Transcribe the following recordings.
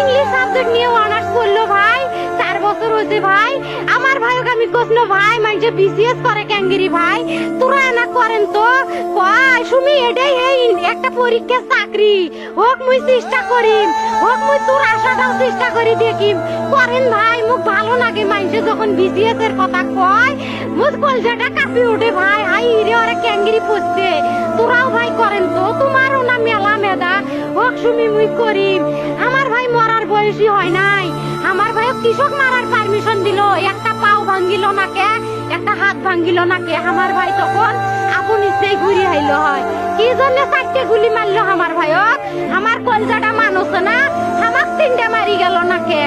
English subject honours করল ভাই, চার বছর হয়েছে ভাই। আমার আমি ভাই বিসিএস করে ভাই। তোরা করেন তো, কয় এটাই এই একটা চাকরি। হোক মুই চেষ্টা করিম, হোক মুই তোর আশাটাও চেষ্টা করি দেখিম। করেন ভাই মুখ ভালো লাগে মানুষে যখন বিসিএস এর কথা কয়। মুখ কলজাটা কাঁপি ওঠে ভাই, হাই রে, ওরা পড়ছে তোরাও ভাই করেন তো হোক সুমি মুই করিম আমার ভাই মরার বয়সী হয় নাই। আমার ভাই কৃষক মারার পারমিশন দিল। একটা পাও ভাঙ্গিল না কে একটা হাত ভাঙ্গিল না কে আমার ভাই তখন আপন ইচ্ছেই ঘুরি আইলো হয়। কি জন্য চারটে গুলি মারলো আমার ভাইক আমার কলজাটা মানুষ না? আমাক তিনটে মারি গেল না কে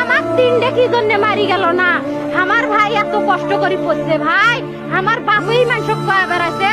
আমাক তিনটে কি জন্য মারি গেল না? আমার ভাই এত কষ্ট করে পড়ছে ভাই। আমার বাপেই মানুষ কয়ে বেড়াছে